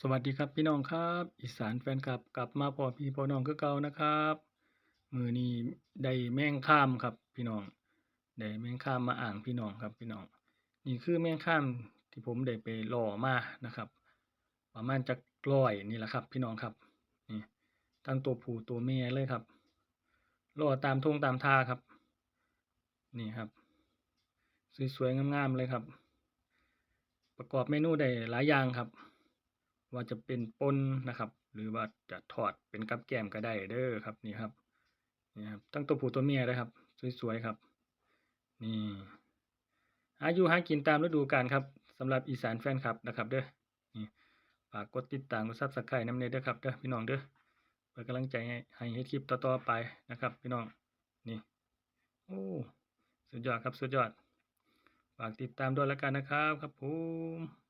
สวัสดีครับพี่น้องครับอีสานแฟนคลับกลับมาพอพี่พอน้องคือเก่านะครับ มือนี้ได้แมงข้ามครับพี่น้องได้แมงข้ามมาอ่างพี่น้องครับพี่น้อง นี่คือแมงข้ามที่ผมได้ไปล่อมานะครับ ประมาณจักร้อยนี่แหละครับพี่น้องครับนี่ทั้งตัวผู้ตัวแม่เลยครับล่อตามทงตามท่าครับ นี่ครับ สวยๆงามๆเลยครับ ประกอบเมนูได้หลายอย่างครับ ว่าจะเป็นปนนะครับ หรือว่าจะทอดเป็นกับแก้มก็ได้เด้อครับนี่ครับนี่ครับตั้งตัวผู้ตัวเมียเลยครับ สวยๆครับ นี่อายุหากินตามฤดูกาลครับสำหรับอีสานแฟนคลับนะครับ เด้อนี่ฝากกดติดตามกดซับสไครต์น้ำเนยเด้อครับเด้อพี่น้องเด้อเพื่อกำลังใจให้ให้คลิปต่อๆไปนะครับ พี่น้องนี่โอ้สุดยอดครับสุดยอดฝากติดตามด้วยแล้วกันนะครับครับผม